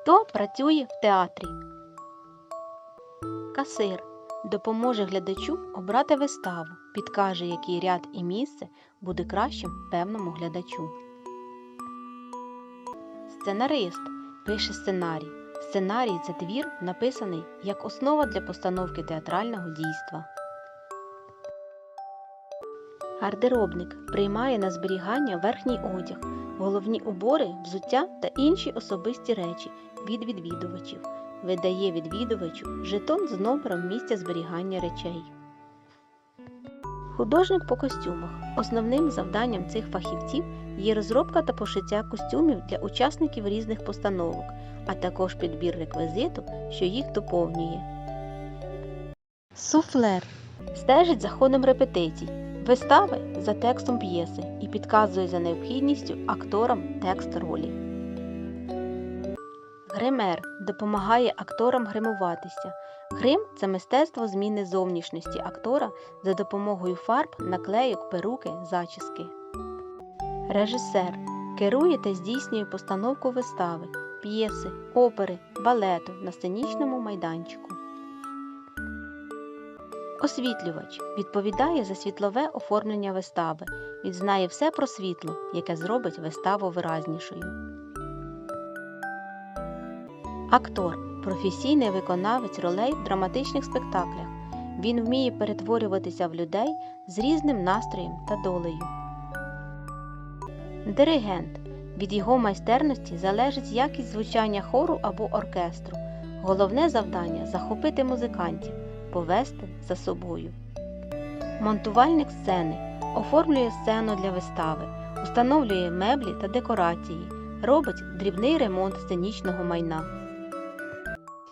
Хто працює в театрі? Касир допоможе глядачу обрати виставу, підкаже, який ряд і місце буде кращим певному глядачу. Сценарист пише сценарій. Сценарій це твір, написаний як основа для постановки театрального дійства. Гардеробник приймає на зберігання верхній одяг, головні убори, взуття та інші особисті речі від відвідувачів. Видає відвідувачу жетон з номером місця зберігання речей. Художник по костюмах. Основним завданням цих фахівців є розробка та пошиття костюмів для учасників різних постановок, а також підбір реквізиту, що їх доповнює. Суфлер стежить за ходом репетицій, вистави за текстом п'єси і підказує за необхідністю акторам текст ролі. Гример допомагає акторам гримуватися. Грим це мистецтво зміни зовнішності актора за допомогою фарб, наклейок, перуки, зачіски. Режисер керує та здійснює постановку вистави, п'єси, опери, балету на сценічному майданчику. Освітлювач відповідає за світлове оформлення вистави. Він знає все про світло, яке зробить виставу виразнішою. Актор професійний виконавець ролей в драматичних спектаклях. Він вміє перетворюватися в людей з різним настроєм та долею. Диригент від його майстерності залежить якість звучання хору або оркестру. Головне завдання захопити музикантів, повести за собою. Монтувальник сцени оформлює сцену для вистави, установлює меблі та декорації, робить дрібний ремонт сценічного майна.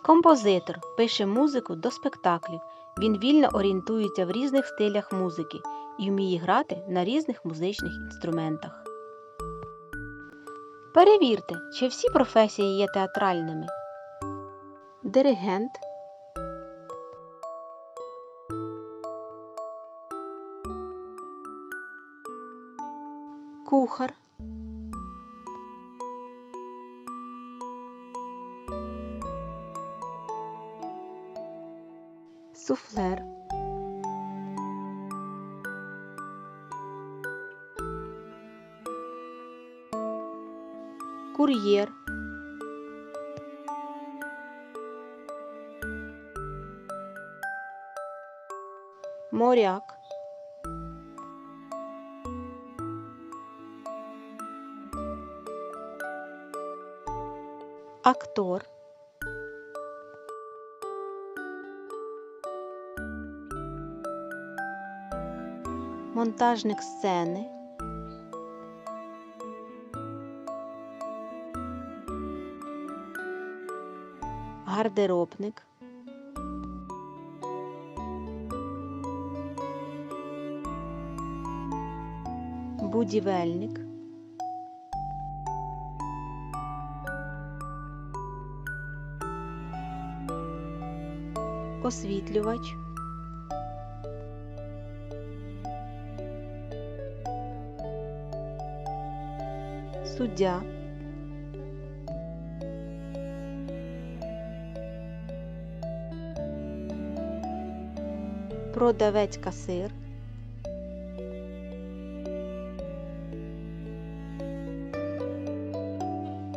Композитор пише музику до спектаклів. Він вільно орієнтується в різних стилях музики і вміє грати на різних музичних інструментах. Перевірте, чи всі професії є театральними. Диригент Кухар Суфлер. Кур'єр. Моряк. Актор Монтажник сцени. Гардеробник. Будівельник. Освітлювач Суддя. Продавець касир.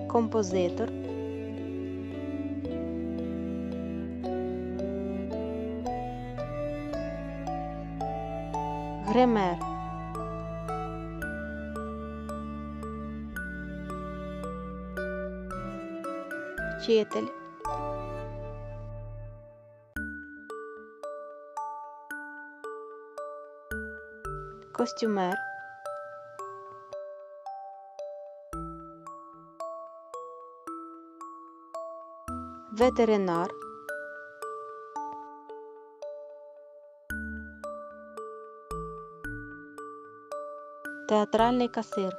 Композитор. Гример Вчитель. Костюмер. Ветеринар. Театральний касир,